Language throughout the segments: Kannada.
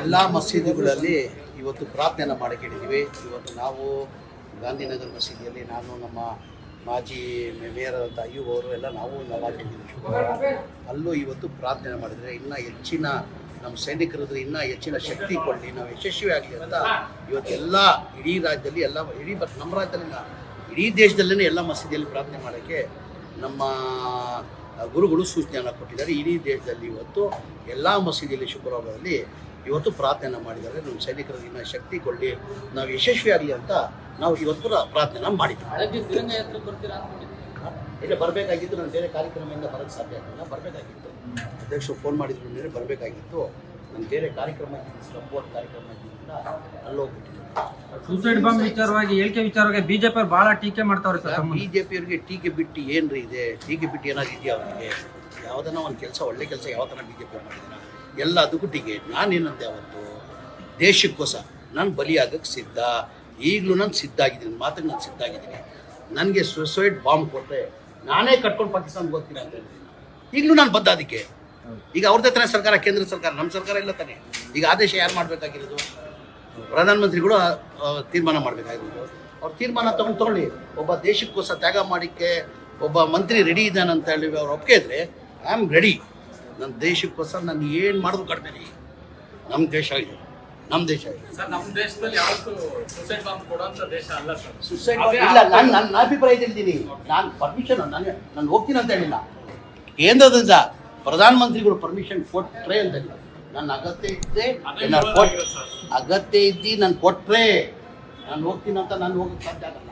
ಎಲ್ಲ ಮಸೀದಿಗಳಲ್ಲಿ ಇವತ್ತು ಪ್ರಾರ್ಥನೆ ಮಾಡಿಕೊಂಡಿದ್ದೀವಿ. ಇವತ್ತು ನಾವು ಗಾಂಧಿನಗರ ಮಸೀದಿಯಲ್ಲಿ ನಾನು, ನಮ್ಮ ಮಾಜಿ ಮೇಯರ್ ಅಂತ ಅವರು ಎಲ್ಲ ನಾವು ಅಲ್ಲೂ ಇವತ್ತು ಪ್ರಾರ್ಥನೆ ಮಾಡಿದರೆ ಇನ್ನೂ ಹೆಚ್ಚಿನ ನಮ್ಮ ಸೈನಿಕರದ್ದು ಇನ್ನೂ ಹೆಚ್ಚಿನ ಶಕ್ತಿ ಕೊಡಲಿ, ನಾವು ಯಶಸ್ವಿ ಆಗಲಿ ಅಂತ ಇವತ್ತು ಎಲ್ಲ ಇಡೀ ರಾಜ್ಯದಲ್ಲಿ ಎಲ್ಲ ಇಡೀ ಬಟ್ ನಮ್ಮ ರಾಜ್ಯದಲ್ಲಿ ಇಡೀ ದೇಶದಲ್ಲೇ ಎಲ್ಲ ಮಸೀದಿಯಲ್ಲಿ ಪ್ರಾರ್ಥನೆ ಮಾಡೋಕ್ಕೆ ನಮ್ಮ ಗುರುಗಳು ಸೂಚನೆಯನ್ನು ಕೊಟ್ಟಿದ್ದಾರೆ. ಇಡೀ ದೇಶದಲ್ಲಿ ಇವತ್ತು ಎಲ್ಲ ಮಸೀದಿಯಲ್ಲಿ ಶುಕ್ರವಾರದಲ್ಲಿ ಇವತ್ತು ಪ್ರಾರ್ಥನೆ ಮಾಡಿದ್ದಾರೆ. ನಮ್ಮ ಸೈನಿಕರಿಗೆ ಇನ್ನೂ ಶಕ್ತಿ ಕೊಡಲಿ ನಾವು ಯಶಸ್ವಿಯಾಗಲಿ ಅಂತ ನಾವು ಇವತ್ತು ಪ್ರಾರ್ಥನೆ ಮಾಡಿದ್ದೀವಿ ಬೆಳಗ್ಗೆ ತಿರಂಗ ಯಾತ್ರೆ ಬರ್ತೀರಾ ಅನ್ಕೊಂಡಿದ್ದೆ ಇಲ್ಲ ಬರಬೇಕಾಗಿತ್ತು. ನಾನು ಬೇರೆ ಕಾರ್ಯಕ್ರಮದಿಂದ ಬರೋಕ್ಕೆ ಸಾಧ್ಯ ಆಗಿಲ್ಲ ಬರಬೇಕಾಗಿತ್ತು. ಅಧ್ಯಕ್ಷರು ಫೋನ್ ಮಾಡಿದ್ರು ಮೇಲೆ ಬರಬೇಕಾಗಿತ್ತು. ನಾನು ಬೇರೆ ಕಾರ್ಯಕ್ರಮ ಸಪೋರ್ಟ್ ಕಾರ್ಯಕ್ರಮ ಇದ್ದಿದ್ದರಿಂದ ಸೂಸೈಡ್ ಬಾಂಬ್ ವಿಚಾರವಾಗಿ ಹೇಳಿಕೆ ವಿಚಾರವಾಗಿ ಬಿಜೆಪಿ ಅವ್ರು ಬಹಳ ಟೀಕೆ ಮಾಡ್ತಾವ್ರೆ ಸರ್ ತಮ್ಮ ಬಿ ಜೆ ಪಿಯವ್ರಿಗೆ ಟೀಕೆ ಬಿಟ್ಟು ಏನ್ರಿ ಇದೆ? ಟೀಕೆ ಬಿಟ್ಟು ಏನಾಗಿದೆಯಾ ಇದೆಯಾ ಅವರಿಗೆ? ಯಾವುದನ್ನ ಒಂದು ಕೆಲಸ ಒಳ್ಳೆ ಕೆಲಸ ಯಾವ ಥರ ಬಿ ಜೆ ಎಲ್ಲ ಅದಕ್ಕೂ ಟೀಕೆ ನಾನೇನಂತೆ ಅವತ್ತು? ದೇಶಕ್ಕೋಸ ನಾನು ಬಲಿಯಾಗಕ್ಕೆ ಸಿದ್ಧ. ಈಗಲೂ ನಾನು ಸಿದ್ಧ ಆಗಿದ್ದೀನಿ. ಮಾತಿಗೆ ನಾನು ಸಿದ್ಧ ಆಗಿದ್ದೀನಿ. ನನಗೆ ಸುಸೈಡ್ ಬಾಂಬ್ ಕೊಟ್ಟರೆ ನಾನೇ ಕಟ್ಕೊಂಡು ಪಾಕಿಸ್ತಾನಕ್ಕೆ ಹೋಗ್ತೀನಿ ಅಂತ ಹೇಳ್ತೀನಿ ಈಗಲೂ ನಾನು ಬದ್ಧ ಅದಕ್ಕೆ. ಈಗ ಅವ್ರದ್ದೇ ತಾನೇ ಸರ್ಕಾರ ಕೇಂದ್ರ ಸರ್ಕಾರ ನಮ್ಮ ಸರ್ಕಾರ ಇಲ್ಲ ತಾನೆ? ಈಗ ಆದೇಶ ಯಾರು ಮಾಡಬೇಕಾಗಿರೋದು? ಪ್ರಧಾನಮಂತ್ರಿಗಳು ತೀರ್ಮಾನ ಮಾಡಬೇಕಾಗಿರೋದು. ಅವ್ರು ತೀರ್ಮಾನ ತಗೊಂಡು ತಗೊಳ್ಳಿ. ಒಬ್ಬ ದೇಶಕ್ಕೋಸ್ಕರ ತ್ಯಾಗ ಮಾಡಿಕ್ಕೆ ಒಬ್ಬ ಮಂತ್ರಿ ರೆಡಿ ಇದ್ದಾನೆ ಅಂತ ಹೇಳಿ ಅವ್ರು ಒಪ್ಪಿಗೆ ಇದ್ರೆ ಐ ಆಮ್ ರೆಡಿ ನನ್ನ ದೇಶಕ್ಕೋಸ್ಕರ ನಾನು ಏನು ಮಾಡಿದ್ರು ಕಡಿಮೆ ರೀ ನಮ್ಮ ದೇಶ ಇದೆ. ನಮ್ಮ ದೇಶ ಇದೆ. ಸರ್ ನಮ್ಮ ದೇಶದಲ್ಲಿ ಯಾವತ್ತು ಸೂಸೈಡ್ ಬಾಂಬ್ ಕೊಡುವಂತ ದೇಶ ಅಲ್ಲ ಸರ್. ಸುಸೈಡ್ ಇಲ್ಲ ನಾನು ನನ್ನ ಅಭಿಪ್ರಾಯ ತಿಳಿದೀನಿ ನಾನು ಪರ್ಮಿಷನ್ ನಾನು ನಾನು ಹೋಗ್ತೀನಿ ಅಂತ ಹೇಳಿಲ್ಲ. ಕೇಂದ್ರದಿಂದ ಪ್ರಧಾನಮಂತ್ರಿಗಳು ಪರ್ಮಿಷನ್ ಕೊಟ್ಟರೆ ಅಂತ ಹೇಳಿಲ್ಲ. ನನ್ನ ಅಗತ್ಯ ಇದ್ದೆ ನಾನು ಕೊಟ್. ಅಗತ್ಯ ಇದ್ದು ನಾನು ಕೊಟ್ಟರೆ ನಾನು ಹೋಗ್ತೀನಿ ಅಂತ ನಾನು ಹೋಗಕ್ಕೆ ಸಾಧ್ಯ ಆಗಲ್ಲ.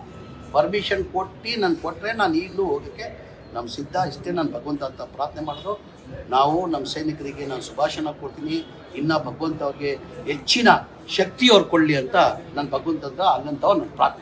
ಪರ್ಮಿಷನ್ ಕೊಟ್ಟು ನಾನು ಕೊಟ್ಟರೆ ನಾನು ಈಗಲೂ ಹೋಗೋಕ್ಕೆ ನಮ್ಮ ಸಿದ್ಧ, ಇಷ್ಟೇ ನಾನು ಭಗವಂತ ಅಂತ ಪ್ರಾರ್ಥನೆ ಮಾಡೋದು. ನಾವು ನಮ್ಮ ಸೈನಿಕರಿಗೆ ನಾನು ಶುಭಾಷಣ ಕೊಡ್ತೀನಿ. ಇನ್ನು ಭಗವಂತ ಅವ್ರಿಗೆ ಹೆಚ್ಚಿನ ಶಕ್ತಿ ಅವ್ರು ಕೊಡಲಿ ಅಂತ ನಾನು ಭಗವಂತ ಅಲ್ಲಂತವ ನಾನು ಪ್ರಾರ್ಥನೆ.